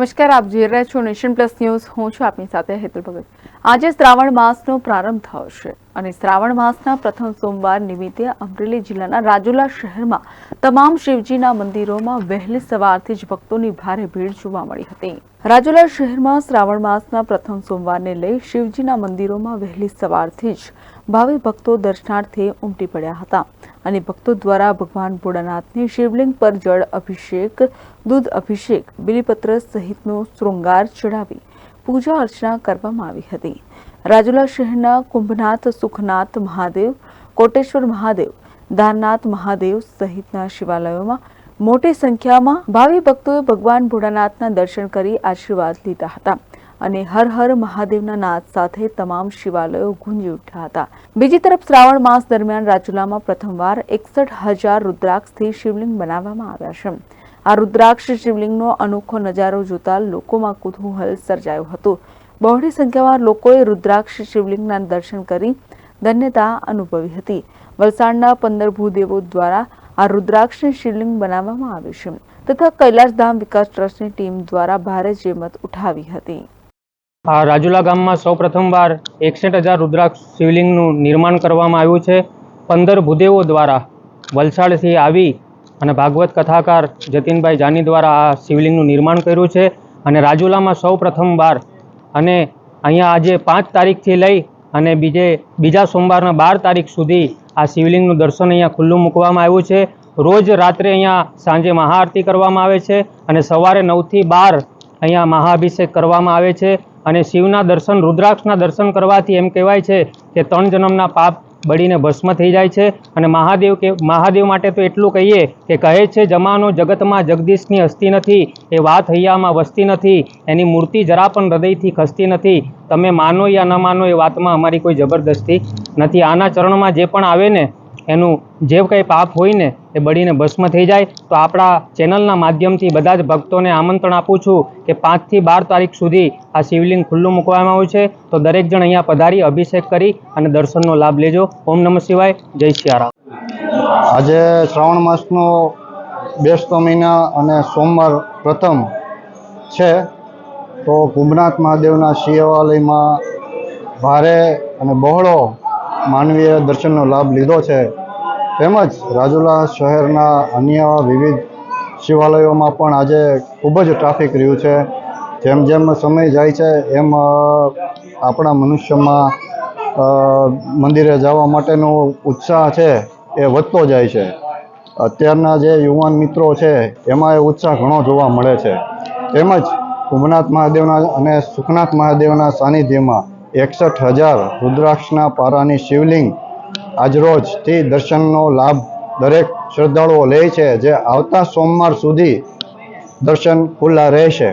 નમસ્કાર, આપ જોઈ રહ્યા છો નેશન પ્લસ ન્યૂઝ. હું છું આપની સાથે હેતુલ ભગત. આજે શ્રાવણ માસનો પ્રારંભ થયો છે. અને શ્રાવણ માસના પ્રથમ સોમવાર નિમિત્તે અમરેલી જિલ્લાના રાજુલા શહેરમાં તમામ શિવજીના મંદિરોમાં વહેલી સવારથી જ ભક્તોની ભારે ભીડ જોવા મળી હતી. રાજુલા શહેરમાં શ્રાવણ માસના પ્રથમ સોમવારને લઈ શિવજીના મંદિરોમાં વહેલી સવારથી જ ભાવિ ભક્તો દર્શનાર્થે ઉમટી પડ્યા હતા અને ભક્તો દ્વારા ભગવાન ભોળાનાથને શિવલિંગ પર જળ અભિષેક, દૂધ અભિષેક, બિલીપત્ર સહિતનો શૃંગાર ચડાવી પૂજા અર્ચના કરવામાં આવી હતી. રાજુલા શહેરના કુંભનાથ, સુખનાથ મહાદેવ, કોટેશ્વર મહાદેવ દારનાથ મહાદેવ સહિતના શિવાલયોમાં મોટી સંખ્યામાં ભાવિ ભક્તોએ ભગવાન ભોળાનાથના દર્શન કરી આશીર્વાદ લીધા હતા અને હર હર મહાદેવના નાદ સાથે તમામ શિવાલયો ગુંજી ઉઠ્યા હતા. બીજી તરફ શ્રાવણ માસ દરમિયાન રાજુલામાં પ્રથમવાર એકસઠ હજાર રુદ્રાક્ષથી શિવલિંગ બનાવવામાં આવ્યા છે. આ રુદ્રાક્ષ શિવલિંગનો અનોખો નજારો જોતા લોકોમાં કુતૂહલ સર્જાયું હતું. બહોળી સંખ્યામાં લોકોએ રુદ્રાક્ષ શિવલિંગના દર્શન કરી ધન્યતા અનુભવી હતી. વલસાડના પંદર ભૂદેવો દ્વારા આ રુદ્રાક્ષ શિવલિંગ બનાવવામાં આવ્યું છે તથા કૈલાસધામ વિકાસ ટ્રસ્ટની ટીમ દ્વારા ભારે જેમત ઉઠાવી હતી. આ રાજુલા ગામમાં સૌ પ્રથમવાર એકસઠ હજાર રુદ્રાક્ષ શિવલિંગનું નિર્માણ કરવામાં આવ્યું છે. પંદર ભૂદેવો દ્વારા વલસાડથી આવી અને ભાગવત કથાકાર જતીનભાઈ જાની દ્વારા આ શિવલિંગનું નિર્માણ કર્યું છે અને રાજુલામાં સૌ પ્રથમવાર અને અહીંયા આજે પાંચ તારીખથી લઈ અને બીજે, બીજા સોમવારના બાર તારીખ સુધી આ શિવલિંગનું દર્શન અહીંયા ખુલ્લું મૂકવામાં આવ્યું છે. રોજ રાત્રે અહીંયા સાંજે મહાઆરતી કરવામાં આવે છે અને સવારે નવથી બાર અહીંયા મહાઅભિષેક કરવામાં આવે છે. અને શિવના દર્શન, રુદ્રાક્ષના દર્શન કરવાથી એમ કહેવાય છે કે ત્રણ જન્મના પાપ બળીને ભસ્મ થઈ જાય છે અને મહાદેવ કે મહાદેવ માટે તો એટલું કહીએ કે કહે છે, જમાનો જગતમાં જગદીશની હસ્તી નથી, એ વાત હૈયામાં વસતી નથી, એની મૂર્તિ જરા પણ હૃદયથી ખસતી નથી. તમે માનો યા ન માનો એ વાતમાં અમારી કોઈ જબરદસ્તી નથી. આના ચરણમાં જે પણ આવે ને એનું જે કંઈ પાપ હોય ને, એ બળીને ભસ્મ થઈ જાય. તો આપણા ચેનલના માધ્યમથી બધા જ ભક્તોને આમંત્રણ આપું છું કે પાંચથી બાર તારીખ સુધી આ શિવલિંગ ખુલ્લું મૂકવામાં આવ્યું છે. તો દરેક જણ અહીંયા પધારી, અભિષેક કરી અને દર્શનનો લાભ લેજો. ઓમ નમઃ શિવાય. જય સિયારામ આજે શ્રાવણ માસનો બેસતો મહિના અને સોમવાર પ્રથમ છે. તો કુંભનાથ મહાદેવના શિવાલયમાં ભારે અને બહોળો માનવીય દર્શનનો લાભ લીધો છે. તેમજ રાજુલા શહેરના અન્ય વિવિધ શિવાલયોમાં પણ આજે ખૂબ જ ટ્રાફિક રહ્યું છે. જેમ જેમ સમય જાય છે, એમ આપણા મનુષ્યમાં મંદિરે જવા માટેનો ઉત્સાહ છે એ વધતો જાય છે. અત્યારના જે યુવાન મિત્રો છે, એમાં એ ઉત્સાહ ઘણો જોવા મળે છે. તેમજ ઉમનાથ મહાદેવના અને સુખનાથ મહાદેવના સાનિધ્યમાં એકસઠ હજાર રુદ્રાક્ષના પારાની શિવલિંગ આજરોજથી દર્શનનો લાભ દરેક શ્રદ્ધાળુઓ લે છે જે આવતા સોમવાર સુધી દર્શન ખુલ્લા રહેશે.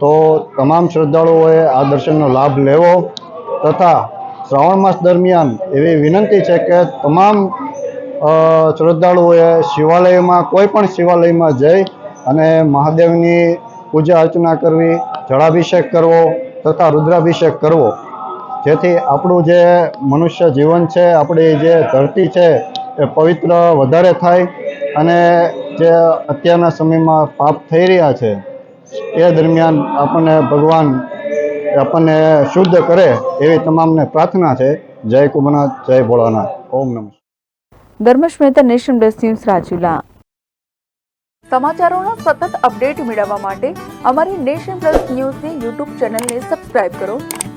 તો તમામ શ્રદ્ધાળુઓએ આ દર્શનનો લાભ લેવો તથા શ્રાવણ માસ દરમિયાન એવી વિનંતી છે કે તમામ શ્રદ્ધાળુઓએ શિવાલયમાં કોઈ પણ શિવાલયમાં જઈ અને મહાદેવની પૂજા અર્ચના કરવી, જળાભિષેક કરવો તથા રુદ્રાભિષેક કરવો. જેથી આપણું જે મનુષ્ય જીવન છે આપણી જે ધરતી છે એ પવિત્ર વધારે થાય અને જે અત્યારના સમયમાં પાપ થઈ રહ્યા છે એ દરમિયાન આપણને ભગવાન આપણને શુદ્ધ કરે એવી તમામને પ્રાર્થના છે. જય કુમનાથ જય ભોળાનાથ. ઓમ નમઃ. Dharmesh Mehta nation desk news Rajula. સમાચારોનો સતત અપડેટ મેળવવા માટે અમારી નેશન પ્લસ ન્યૂઝની યુટ્યુબ ચેનલને સબસ્ક્રાઇબ કરો.